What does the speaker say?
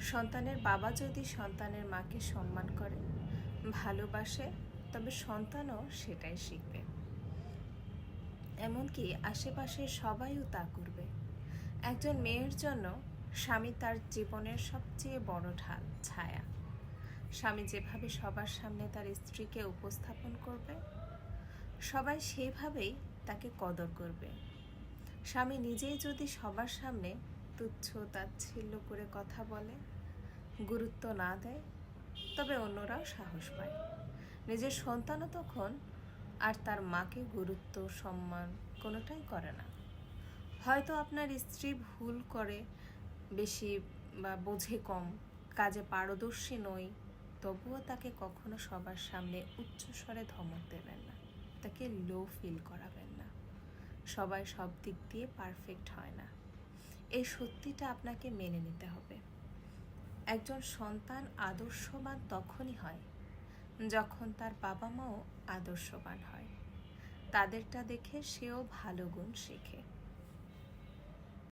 সন্তানের বাবা যদি সন্তানের মাকে সম্মান করে, ভালোবাসে, তবে সন্তানও সেটাই শিখবে। এমনকি আশেপাশের সবাইও তা করবে। একজন মেয়ের জন্য স্বামী তার জীবনের সবচেয়ে বড় ঢাল, ছায়া। স্বামী যেভাবে সবার সামনে তার স্ত্রীকে উপস্থাপন করবে, সবাই সেইভাবেই তাকে কদর করবে। স্বামী নিজেই যদি সবার সামনে তুচ্ছ, তাচ্ছিল্য করে কথা বলে, গুরুত্ব না দেয়, তবে অন্যরাও সাহস পায়। নিজের সন্তানও তখন আর তার মাকে গুরুত্ব, সম্মান কোনোটাই করে না। হয়তো আপনার স্ত্রী ভুল করে বেশি বা বোঝে কম, কাজে পারদর্শী নই, তবুও তাকে কখনো সবার সামনে উচ্চস্বরে ধমক দেবেন না, তাকে লো ফিল করাবেন না। সবাই সব দিক দিয়ে পারফেক্ট হয় না। এই সত্যিটা আপনাকে মেনে নিতে হবে। একজন সন্তান আদর্শবান তখনই হয়, যখন তার বাবা মাও আদর্শবান হয়। তাদেরটা দেখে সেও ভালো গুণ শেখে।